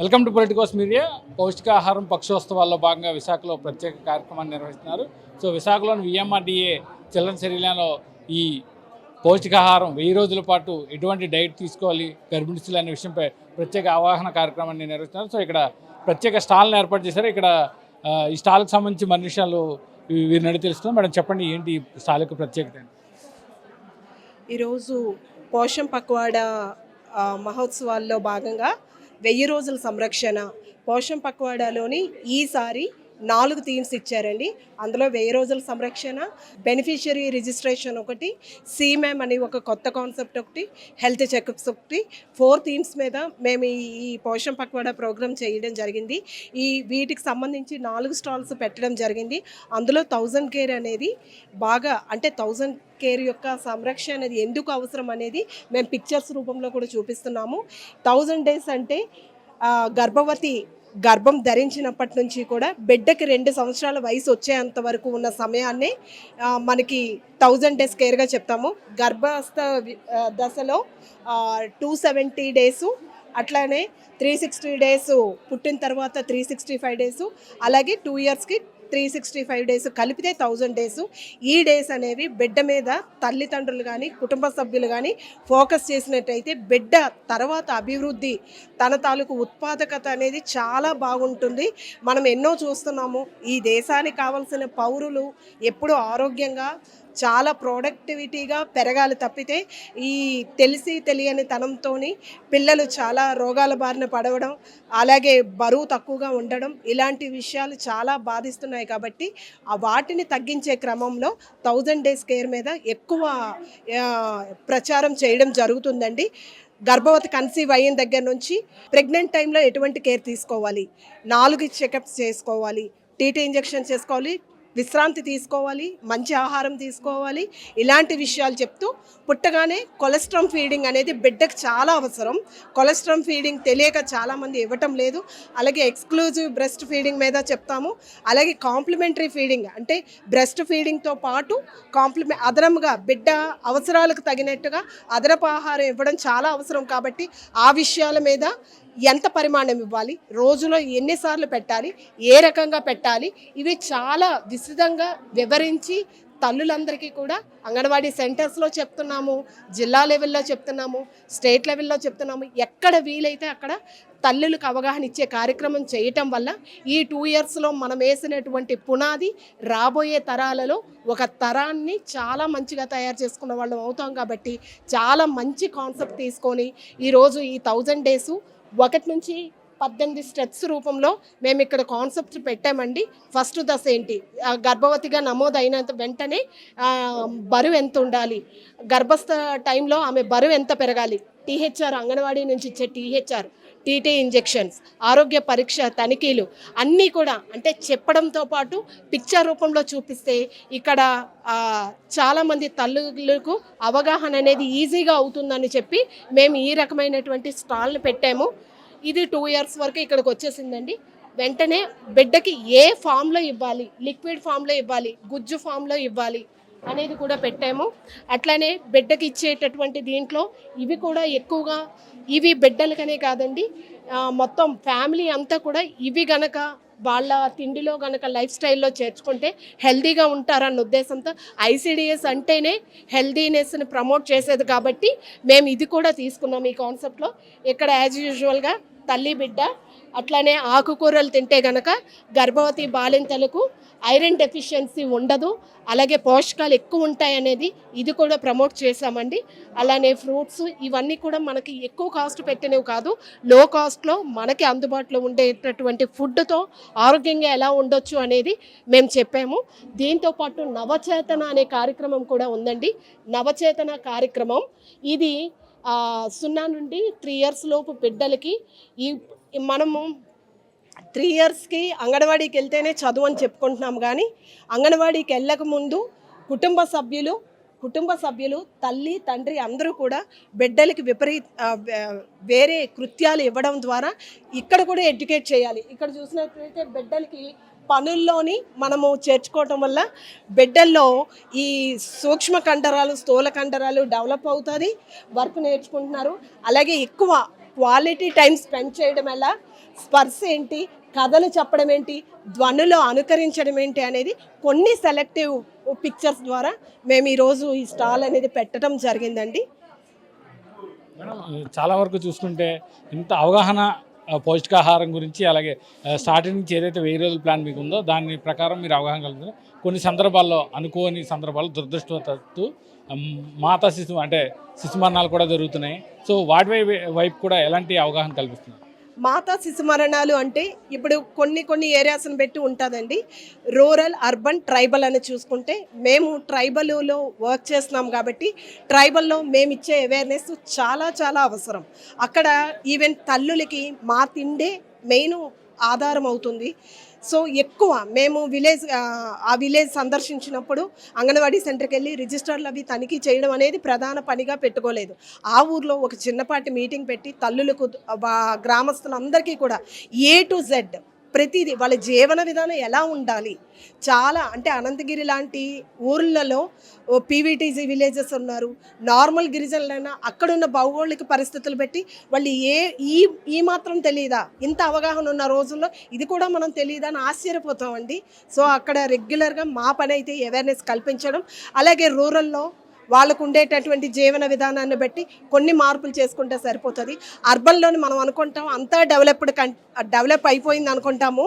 Welcome to Politicos media. పౌష్టికాహారం పక్షోత్సవాల్లో భాగంగా విశాఖలో ప్రత్యేక కార్యక్రమాన్ని నిర్వహిస్తున్నారు. సో విశాఖలోని విఎంఆర్డిఏ చిల్డ్రన్ శరీరంలో ఈ పౌష్టికాహారం వెయ్యి రోజుల పాటు ఎటువంటి డైట్ తీసుకోవాలి గర్భిణిస్తులు అనే విషయంపై ప్రత్యేక అవగాహన కార్యక్రమాన్ని నిర్వహిస్తున్నారు. సో ఇక్కడ ప్రత్యేక స్టాల్ని ఏర్పాటు చేశారు. ఇక్కడ ఈ స్టాల్కి సంబంధించి మరిన్ని విషయాలు వీరిని అడిగి తెలుస్తున్నాం మేడం చెప్పండి ఏంటి స్టాల్ యొక్క ప్రత్యేకత? ఈరోజు పోషం పక్వాడ మహోత్సవాల్లో భాగంగా వెయ్యి రోజుల సంరక్షణ పోషం పక్వాడాలోని ఈసారి నాలుగు థీమ్స్ ఇచ్చారండి. అందులో వెయ్యి రోజుల సంరక్షణ బెనిఫిషియరీ రిజిస్ట్రేషన్ ఒకటి సీమెమ్ అని ఒక కొత్త కాన్సెప్ట్ ఒకటి హెల్త్ చెకప్స్ ఒకటి. ఫోర్ థీమ్స్ మీద మేము ఈ పోషణ పక్వాడా ప్రోగ్రామ్ చేయడం జరిగింది. ఈ వీటికి సంబంధించి నాలుగు స్టాల్స్ పెట్టడం జరిగింది. అందులో థౌజండ్ కేర్ అనేది బాగా అంటే థౌజండ్ కేర్ యొక్క సంరక్షణ అనేది ఎందుకు అవసరం అనేది మేము పిక్చర్స్ రూపంలో కూడా చూపిస్తున్నాము. థౌజండ్ డేస్ అంటే గర్భవతి గర్భం ధరించినప్పటి నుంచి కూడా బిడ్డకి రెండు సంవత్సరాల వయసు వచ్చేంత వరకు ఉన్న సమయాన్ని మనకి థౌజండ్ డేస్ కేర్గా చెప్తాము. గర్భస్థ దశలో టూ సెవెంటీ డేసు అట్లానే త్రీ సిక్స్టీ డేస్ పుట్టిన తర్వాత త్రీ సిక్స్టీ ఫైవ్ డేస్ అలాగే టూ ఇయర్స్కి త్రీ సిక్స్టీ ఫైవ్ డేస్ కలిపితే థౌజండ్ డేస్. ఈ డేస్ అనేవి బిడ్డ మీద తల్లిదండ్రులు కానీ కుటుంబ సభ్యులు కానీ ఫోకస్ చేసినట్టయితే బిడ్డ తర్వాత అభివృద్ధి తన తాలూకు ఉత్పాదకత అనేది చాలా బాగుంటుంది. మనం ఎన్నో చూస్తున్నాము ఈ దేశానికి కావాల్సిన పౌరులు ఎప్పుడూ ఆరోగ్యంగా చాలా ప్రొడక్టివిటీగా పెరగాలి తప్పితే ఈ తెలిసి తెలియని తనంతో పిల్లలు చాలా రోగాల బారిన పడవడం అలాగే బరువు తక్కువగా ఉండడం ఇలాంటి విషయాలు చాలా బాధిస్తున్నాయి కాబట్టి ఆ వాటిని తగ్గించే క్రమంలో థౌజండ్ డేస్ కేర్ మీద ఎక్కువ ప్రచారం చేయడం జరుగుతుందండి. గర్భవతి కన్సీవ్ అయిన దగ్గర నుంచి ప్రెగ్నెంట్ టైంలో ఎటువంటి కేర్ తీసుకోవాలి? నాలుగు చెకప్స్ చేసుకోవాలి టీటీ ఇంజెక్షన్ చేసుకోవాలి విశ్రాంతి తీసుకోవాలి మంచి ఆహారం తీసుకోవాలి ఇలాంటి విషయాలు చెప్తూ పుట్టగానే కొలెస్ట్రామ్ ఫీడింగ్ అనేది బిడ్డకు చాలా అవసరం. కొలెస్ట్రామ్ ఫీడింగ్ తెలియక చాలామంది ఇవ్వటం లేదు. అలాగే ఎక్స్క్లూజివ్ బ్రెస్ట్ ఫీడింగ్ మీద చెప్తాము. అలాగే కాంప్లిమెంటరీ ఫీడింగ్ అంటే బ్రెస్ట్ ఫీడింగ్తో పాటు కాంప్లిమె అదనముగా బిడ్డ అవసరాలకు తగినట్టుగా అదనపు ఆహారం ఇవ్వడం చాలా అవసరం కాబట్టి ఆ విషయాల మీద ఎంత పరిమాణం ఇవ్వాలి? రోజులో ఎన్నిసార్లు పెట్టాలి? ఏ రకంగా పెట్టాలి? ఇవి చాలా విస్తృతంగా వివరించి తల్లులందరికీ కూడా అంగన్వాడీ సెంటర్స్లో చెప్తున్నాము జిల్లా లెవెల్లో చెప్తున్నాము స్టేట్ లెవెల్లో చెప్తున్నాము. ఎక్కడ వీలైతే అక్కడ తల్లులకు అవగాహన ఇచ్చే కార్యక్రమం చేయటం వల్ల ఈ టూ ఇయర్స్లో మనం వేసినటువంటి పునాది రాబోయే తరాలలో ఒక తరాన్ని చాలా మంచిగా తయారు చేసుకున్న వాళ్ళం అవుతాం కాబట్టి చాలా మంచి కాన్సెప్ట్ తీసుకొని ఈరోజు ఈ థౌజండ్ డేసు ఒకటి నుంచి పద్దెనిమిది స్టెప్స్ రూపంలో మేము ఇక్కడ కాన్సెప్ట్ పెట్టామండి. ఫస్ట్ దశ ఏంటి? గర్భవతిగా నమోదైనంత వెంటనే బరువు ఎంత ఉండాలి? గర్భస్థ టైంలో ఆమె బరువు ఎంత పెరగాలి? టీహెచ్ఆర్ అంగన్వాడీ నుంచి ఇచ్చే టీహెచ్ఆర్. టీటీ ఇంజెక్షన్స్ ఆరోగ్య పరీక్ష తనిఖీలు అన్నీ కూడా అంటే చెప్పడంతో పాటు పిక్చర్ రూపంలో చూపిస్తే ఇక్కడ చాలామంది తల్లులకు అవగాహన అనేది ఈజీగా అవుతుందని చెప్పి మేము ఈ రకమైనటువంటి స్టాల్ని పెట్టాము. ఇది టూ ఇయర్స్ వరకు ఇక్కడికి వచ్చేసిందండి. వెంటనే బిడ్డకి ఏ ఫామ్లో ఇవ్వాలి? లిక్విడ్ ఫామ్లో ఇవ్వాలి? గుజ్జు ఫామ్లో ఇవ్వాలి? అనేది కూడా పెట్టాము. అట్లానే బిడ్డకి ఇచ్చేటటువంటి దీంట్లో ఇవి కూడా ఎక్కువగా ఇవి బిడ్డలకనే కాదండి మొత్తం ఫ్యామిలీ అంతా కూడా ఇవి గనక వాళ్ళ తిండిలో గనక లైఫ్ స్టైల్లో చేర్చుకుంటే హెల్దీగా ఉంటారన్న ఉద్దేశంతో ఐసీడిఎస్ అంటేనే హెల్దీనెస్ని ప్రమోట్ చేసేది కాబట్టి మేము ఇది కూడా తీసుకున్నాం ఈ కాన్సెప్ట్లో. ఇక్కడ యాజ్ యూజువల్గా తల్లి బిడ్డ అట్లానే ఆకుకూరలు తింటే గనక గర్భవతి బాలింతలకు ఐరన్ డెఫిషియన్సీ ఉండదు అలాగే పోషకాలు ఎక్కువ ఉంటాయనేది ఇది కూడా ప్రమోట్ చేశామండి. అలానే ఫ్రూట్స్ ఇవన్నీ కూడా మనకి ఎక్కువ కాస్ట్ పెట్టినవి కాదు లో కాస్ట్లో మనకి అందుబాటులో ఉండేటటువంటి ఫుడ్తో ఆరోగ్యంగా ఎలా ఉండొచ్చు అనేది మేము చెప్పాము. దీంతో పాటు నవచేతన అనే కార్యక్రమం కూడా ఉందండి. నవచేతన కార్యక్రమం. ఇది సున్నా నుండి త్రీ ఇయర్స్ లోపు బిడ్డలకి ఈ మనము త్రీ ఇయర్స్కి అంగన్వాడీకి వెళ్తేనే చదువు అని చెప్పుకుంటున్నాం కానీ అంగన్వాడీకి వెళ్ళక ముందు కుటుంబ సభ్యులు కుటుంబ సభ్యులు తల్లి తండ్రి అందరూ కూడా బిడ్డలకి విపరీత వేరే కృత్యాలు ఇవ్వడం ద్వారా ఇక్కడ కూడా ఎడ్యుకేట్ చేయాలి. ఇక్కడ చూసినట్లయితే బిడ్డలకి పనుల్లోని మనము చేర్చుకోవటం వల్ల బిడ్డల్లో ఈ సూక్ష్మ కండరాలు స్థూల కండరాలు డెవలప్ అవుతుంది వర్క్ నేర్చుకుంటున్నారు. అలాగే ఎక్కువ క్వాలిటీ టైం స్పెండ్ చేయడం వల్ల స్పర్శ ఏంటి? కథలు చెప్పడం ఏంటి? ధ్వనులు అనుకరించడం ఏంటి అనేది కొన్ని సెలెక్టివ్ పిక్చర్స్ ద్వారా మేము ఈరోజు ఈ స్టాల్ అనేది పెట్టడం జరిగిందండి. చాలా వరకు చూసుకుంటే ఇంత అవగాహన పౌష్టికాహారం గురించి అలాగే స్టార్టింగ్ నుంచి ఏదైతే వెయ్యి రోజుల ప్లాన్ మీకు ఉందో దాని ప్రకారం మీరు అవగాహన కలుగుతుంది కొన్ని సందర్భాల్లో అనుకోని సందర్భాల్లో దురదృష్టవత్తు మాతా శిశువు అంటే శిశు మరణాలు కూడా జరుగుతున్నాయి. సో వాటి వై- వైపు కూడా ఎలాంటి అవగాహన కల్పిస్తుంది? మాతా శిశు మరణాలు అంటే ఇప్పుడు కొన్ని కొన్ని ఏరియాస్ని పెట్టి ఉంటుందండి. రూరల్ అర్బన్ ట్రైబల్ అని చూసుకుంటే మేము ట్రైబల్లో వర్క్ చేస్తున్నాం కాబట్టి ట్రైబల్లో మేము ఇచ్చే అవేర్నెస్ చాలా చాలా అవసరం. అక్కడ ఈవెన్ తల్లులకి మా తిండే మెయిన్ ఆధారం అవుతుంది సో ఎక్కువ మేము విలేజ్ ఆ, విలేజ్ సందర్శించినప్పుడు అంగన్వాడీ సెంటర్కి వెళ్ళి రిజిస్టర్లు అవి తనిఖీ చేయడం అనేది ప్రధాన పనిగా పెట్టుకోలేదు. ఆ ఊర్లో ఒక చిన్నపాటి మీటింగ్ పెట్టి తల్లులకు గ్రామస్తులందరికీ కూడా ఏ టు జెడ్ ప్రతిదీ వాళ్ళ జీవన విధానం ఎలా ఉండాలి? చాలా అంటే అనంతగిరి లాంటి ఊర్లలో పీవీటీజీ విలేజెస్ ఉన్నారు. నార్మల్ గిరిజనులైనా అక్కడున్న భౌగోళిక పరిస్థితులు బట్టి వాళ్ళు ఏ ఈ ఈ మాత్రం తెలియదా ఇంత అవగాహన ఉన్న రోజుల్లో ఇది కూడా మనం తెలియదా అని ఆశ్చర్యపోతామండి. సో అక్కడ రెగ్యులర్గా మా పని అయితే అవేర్నెస్ కల్పించడం. అలాగే రూరల్లో వాళ్ళకు ఉండేటటువంటి జీవన విధానాన్ని బట్టి కొన్ని మార్పులు చేసుకుంటే సరిపోతుంది. అర్బన్లోని మనం అనుకుంటాం అంతా డెవలప్డ్ కన్ డెవలప్ అయిపోయింది అనుకుంటాము.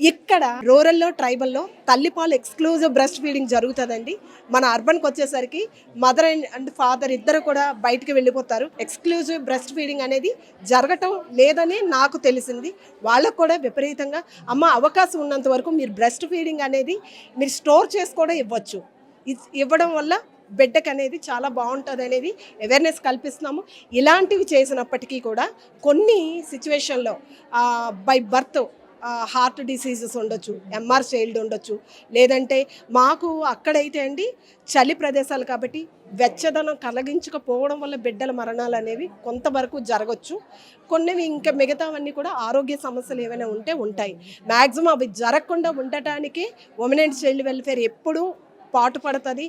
ఇక్కడ రూరల్లో ట్రైబల్లో తల్లిపాలు ఎక్స్క్లూజివ్ బ్రెస్ట్ ఫీడింగ్ జరుగుతుందండి. మన అర్బన్కి వచ్చేసరికి మదర్ అండ్ ఫాదర్ ఇద్దరు కూడా బయటికి వెళ్ళిపోతారు. ఎక్స్క్లూజివ్ బ్రెస్ట్ ఫీడింగ్ అనేది జరగటం లేదని నాకు తెలిసింది. వాళ్ళకు కూడా విపరీతంగా అమ్మ అవకాశం ఉన్నంత వరకు మీరు బ్రెస్ట్ ఫీడింగ్ అనేది మీరు స్టోర్ చేసుకోవడం ఇవ్వచ్చు. ఇవ్వడం వల్ల బిడ్డకు అనేది చాలా బాగుంటుంది అనేది అవేర్నెస్ కల్పిస్తున్నాము. ఇలాంటివి చేసినప్పటికీ కూడా కొన్ని సిచ్యువేషన్లో బై బర్త్ హార్ట్ డిసీజెస్ ఉండొచ్చు ఎంఆర్ చైల్డ్ ఉండొచ్చు. లేదంటే మాకు అక్కడైతే అండి చలి ప్రదేశాలు కాబట్టి వెచ్చదనం కలిగించకపోవడం వల్ల బిడ్డల మరణాలు అనేవి కొంతవరకు జరగచ్చు. కొన్ని ఇంకా మిగతావన్నీ కూడా ఆరోగ్య సమస్యలు ఏమైనా ఉంటే ఉంటాయి. మ్యాక్సిమం అవి జరగకుండా ఉండటానికి ఉమెన్ అండ్ చైల్డ్ వెల్ఫేర్ ఎప్పుడూ పాటు పడుతుంది.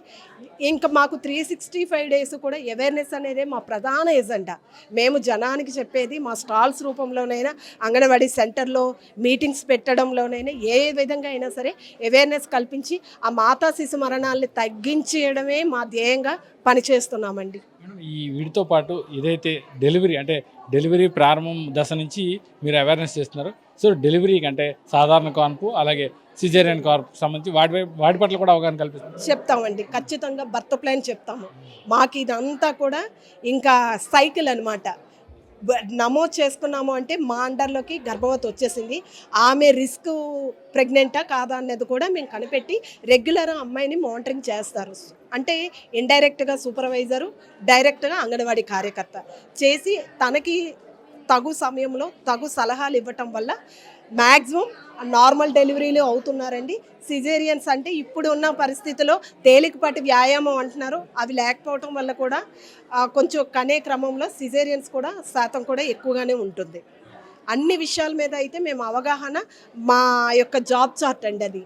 ఇంకా మాకు త్రీ సిక్స్టీ ఫైవ్ డేస్ కూడా అవేర్నెస్ అనేది మా ప్రధాన ఎజెండా మేము జనానికి చెప్పేది మా స్టాల్స్ రూపంలోనైనా అంగన్వాడీ సెంటర్లో మీటింగ్స్ పెట్టడంలోనైనా ఏ విధంగా అయినా సరే అవేర్నెస్ కల్పించి ఆ మాతా శిశు మరణాలని తగ్గించడమే మా ధ్యేయంగా పనిచేస్తున్నామండి. ఈ వీటితో పాటు ఏదైతే డెలివరీ అంటే డెలివరీ ప్రారంభం దశ నుంచి మీరు అవేర్నెస్ చేస్తున్నారు. సో డెలివరీకి అంటే సాధారణ కాన్పు అలాగే సిజేరియన్ కార్పు సంబంధించి వాటి వాటి పట్ల కూడా అవగాహన కల్పిస్తాం చెప్తామండి. ఖచ్చితంగా బర్త్ ప్లాన్ చెప్తాము. మాకు ఇదంతా కూడా ఇంకా సైకిల్ అనమాట నమోదు చేసుకున్నాము అంటే మా అండర్లోకి గర్భవతి వచ్చేసింది. ఆమె రిస్క్ ప్రెగ్నెంటా కాదా అన్నది కూడా మేము కనిపెట్టి రెగ్యులర్ అమ్మాయిని మానిటరింగ్ చేస్తారు. అంటే ఇండైరెక్ట్గా సూపర్వైజరు డైరెక్ట్గా అంగన్వాడీ కార్యకర్త. చేసి తనకి తగు సమయంలో తగు సలహాలు ఇవ్వటం వల్ల మ్యాక్సిమం నార్మల్ డెలివరీలు అవుతున్నారండి. సిజేరియన్స్ అంటే ఇప్పుడు ఉన్న పరిస్థితిలో తేలికపాటి వ్యాయామం అంటున్నారు. అవి లేకపోవటం వల్ల కూడా కొంచెం కనే క్రమంలో సిజేరియన్స్ కూడా శాతం కూడా ఎక్కువగానే ఉంటుంది. అన్ని విషయాల మీద అయితే మేము అవగాహన మా యొక్క జాబ్ చార్ట్ అండి అది.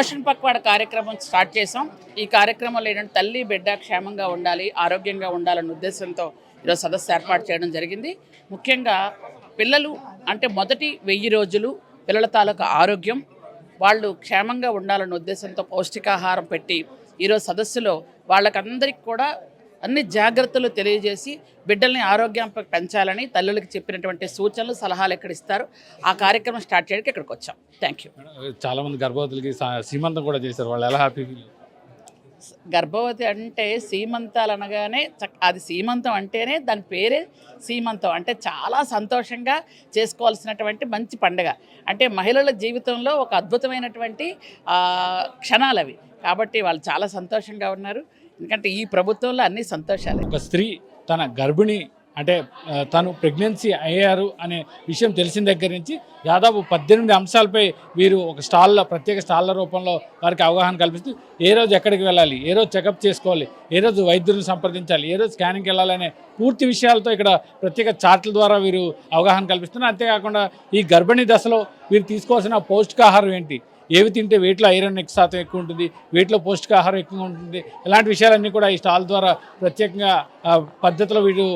పోషణ పక్వాడ కార్యక్రమం స్టార్ట్ చేసాం ఈ కార్యక్రమంలో ఏంటంటే తల్లి బిడ్డ క్షేమంగా ఉండాలి ఆరోగ్యంగా ఉండాలన్న ఉద్దేశంతో ఈరోజు సదస్సు ఏర్పాటు చేయడం జరిగింది. ముఖ్యంగా పిల్లలు అంటే మొదటి వెయ్యి రోజులు పిల్లల తాలూకా ఆరోగ్యం వాళ్ళు క్షేమంగా ఉండాలన్న ఉద్దేశంతో పౌష్టికాహారం పెట్టి ఈరోజు సదస్సులో వాళ్ళకందరికీ కూడా అన్ని జాగ్రత్తలు తెలియజేసి బిడ్డల్ని ఆరోగ్యం పెంచాలని తల్లులకి చెప్పినటువంటి సూచనలు సలహాలు ఎక్కడ ఇస్తారు? ఆ కార్యక్రమం స్టార్ట్ చేయడానికి ఇక్కడికి వచ్చాం. థ్యాంక్ యూ మేడం, చాలా మంది గర్భవతులకి సీమంతం కూడా చేశారు. వాళ్ళు ఎలా హ్యాపీ గర్భవతి అంటే సీమంతాలు అనగానే అది సీమంతం అంటేనే దాని పేరే సీమంతం. అంటే చాలా సంతోషంగా చేసుకోవాల్సినటువంటి మంచి పండుగ. అంటే మహిళల జీవితంలో ఒక అద్భుతమైనటువంటి క్షణాలు అవి కాబట్టి వాళ్ళు చాలా సంతోషంగా ఉన్నారు. ఎందుకంటే ఈ ప్రభుత్వంలో అన్ని సంతోషాలే. ఒక స్త్రీ తన గర్భిణి అంటే తను ప్రెగ్నెన్సీ అయ్యారు అనే విషయం తెలిసిన దగ్గర నుంచి దాదాపు పద్దెనిమిది అంశాలపై వీరు ఒక స్టాల్లో ప్రత్యేక స్టాళ్ళ రూపంలో వారికి అవగాహన కల్పిస్తూ ఏ రోజు ఎక్కడికి వెళ్ళాలి ఏ రోజు చెకప్ చేసుకోవాలి ఏ రోజు వైద్యులను సంప్రదించాలి ఏ రోజు స్కానింగ్కి వెళ్ళాలి పూర్తి విషయాలతో ఇక్కడ ప్రత్యేక చార్ట్ల ద్వారా వీరు అవగాహన కల్పిస్తున్నారు. అంతేకాకుండా ఈ గర్భిణీ దశలో వీరు తీసుకోవాల్సిన పౌష్టికాహారం ఏంటి ఏవి తింటే వేట్లో ఐరన్ ఎక్కువ శాతం ఎక్కువ ఉంటుంది వీటిలో పౌష్టికాహారం ఎక్కువ ఉంటుంది. ఇలాంటి విషయాలన్నీ కూడా ఈ స్టాల్ ద్వారా ప్రత్యేకంగా పద్ధతిలో వీరు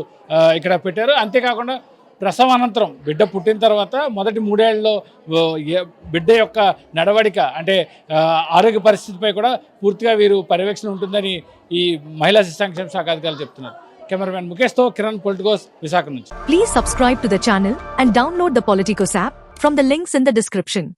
ఇక్కడ పెట్టారు. అంతేకాకుండా ప్రసవ అనంతరం బిడ్డ పుట్టిన తర్వాత మొదటి మూడేళ్ళలో బిడ్డ యొక్క నడవడిక అంటే ఆరోగ్య పరిస్థితిపై కూడా పూర్తిగా వీరు పర్యవేక్షణ ఉంటుందని ఈ మహిళా శిశు సంక్షేమ శాఖ అధికారులు చెప్తున్నారు. కెమెరామెన్ ముఖేష్తో కిరణ్ పొలిటికోస్ విశాఖ నుంచి. Please subscribe to the channel and download the Politicos app from the links in the description